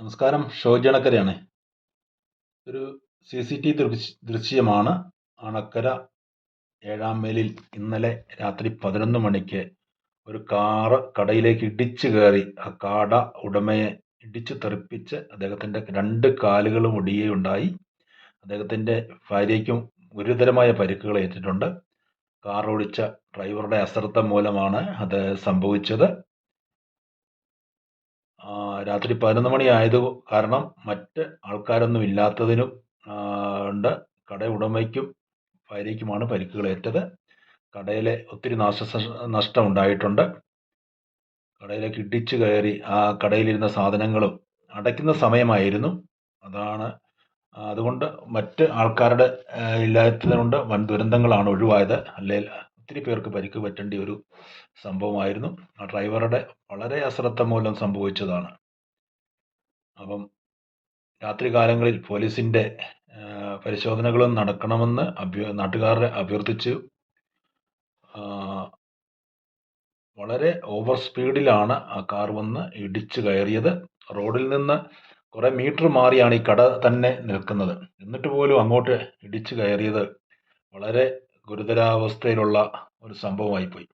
നമസ്കാരം. ഷോജി അണക്കരയാണ് ഒരു C C T ദൃശ്യമാണ്. അണക്കര ഏഴാം മേലിൽ ഇന്നലെ രാത്രി പതിനൊന്ന് മണിക്ക് ഒരു കാറ് കടയിലേക്ക് ഇടിച്ചു കയറി. ആ കാട ഉടമയെ ഇടിച്ചു തെറിപ്പിച്ച് അദ്ദേഹത്തിന്റെ രണ്ട് കാലുകളും ഒടിയുകയുണ്ടായി. അദ്ദേഹത്തിന്റെ ഭാര്യയ്ക്കും ഗുരുതരമായ പരിക്കുകൾ ഏറ്റിട്ടുണ്ട്. കാർ ഓടിച്ച ഡ്രൈവറുടെ അശ്രദ്ധ മൂലമാണ് അത് സംഭവിച്ചത്. രാത്രി പതിനൊന്ന് മണി ആയത് കാരണം മറ്റ് ആൾക്കാരൊന്നും ഇല്ലാത്തതിനും ഉണ്ട്. കട ഉടമയ്ക്കും ഭാര്യയ്ക്കുമാണ് പരിക്കുകളേറ്റത് കടയിലെ ഒത്തിരി നാശ നഷ്ടം ഉണ്ടായിട്ടുണ്ട്. കടയിലേക്ക് ഇടിച്ചു കയറി ആ കടയിലിരുന്ന സാധനങ്ങളും അടയ്ക്കുന്ന സമയമായിരുന്നു. അതാണ് അതുകൊണ്ട് മറ്റ് ആൾക്കാരുടെ ഇല്ലാത്തതുകൊണ്ട് വൻ ദുരന്തങ്ങളാണ് ഒഴിവായത്. അല്ലെങ്കിൽ ഒത്തിരി പേർക്ക് പരിക്ക് പറ്റേണ്ട ഒരു സംഭവമായിരുന്നു. ആ ഡ്രൈവറുടെ വളരെ അശ്രദ്ധ മൂലം സംഭവിച്ചതാണ്. അപ്പം രാത്രി കാലങ്ങളിൽ പോലീസിന്റെ പരിശോധനകളും നടക്കണമെന്ന് അഭ്യ നാട്ടുകാരെ അഭ്യർത്ഥിച്ചു. വളരെ ഓവർ സ്പീഡിലാണ് ആ കാർ വന്ന് ഇടിച്ചു കയറിയത്. റോഡിൽ നിന്ന് കുറേ മീറ്റർ മാറിയാണ് ഈ കട തന്നെ നിൽക്കുന്നത്. എന്നിട്ട് പോലും അങ്ങോട്ട് ഇടിച്ചു കയറിയത് വളരെ ഗുരുതരാവസ്ഥയിലുള്ള ഒരു സംഭവമായിപ്പോയി.